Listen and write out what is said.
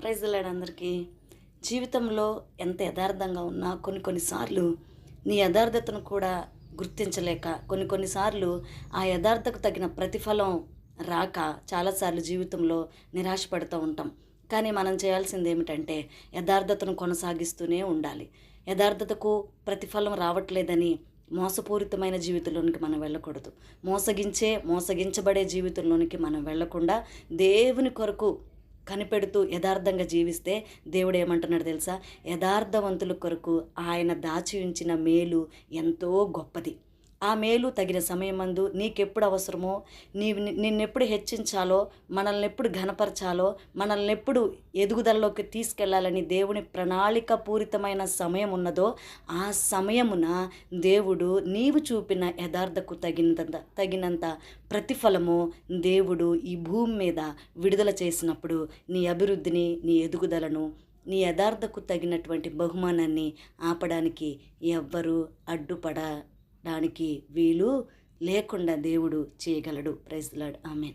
Praise అందరికీ. జీవితంలో ఎంత యథార్థంగా ఉన్నా కొన్ని కొన్నిసార్లు నీ యథార్థతను కూడా గుర్తించలేక కొన్ని కొన్నిసార్లు ఆ యథార్థకు తగిన ప్రతిఫలం రాక చాలాసార్లు జీవితంలో నిరాశపడుతూ ఉంటాం. కానీ మనం చేయాల్సింది ఏమిటంటే యథార్థతను కొనసాగిస్తూనే ఉండాలి. యథార్థతకు ప్రతిఫలం రావట్లేదని మోసపూరితమైన జీవితంలోనికి మనం వెళ్ళకూడదు. మోసగించే మోసగించబడే జీవితంలోనికి మనం వెళ్ళకుండా దేవుని కొరకు కనిపెడుతూ యథార్థంగా జీవిస్తే దేవుడు ఏమంటున్నాడు తెలుసా? యథార్థవంతుల కొరకు ఆయన దాచి ఉంచిన మేలు ఎంతో గొప్పది. ఆ మేలు తగిన సమయమందు నీకెప్పుడు అవసరమో నీ నిన్నెప్పుడు హెచ్చించాలో మనల్ని ఎప్పుడు ఘనపరచాలో మనల్ని ఎప్పుడు ఎదుగుదలలోకి తీసుకెళ్ళాలని దేవుని ప్రణాళిక పూరితమైన సమయం ఉన్నదో ఆ సమయమున దేవుడు నీవు చూపిన యథార్థకు తగినంత తగినంత ప్రతిఫలము దేవుడు ఈ భూమి మీద విడుదల చేసినప్పుడు నీ అభివృద్ధిని నీ ఎదుగుదలను నీ యథార్థకు తగినటువంటి బహుమానాన్ని ఆపడానికి ఎవ్వరూ అడ్డుపడ దానికి వీలు లేకుండా దేవుడు చేయగలడు. Praise Lord amen.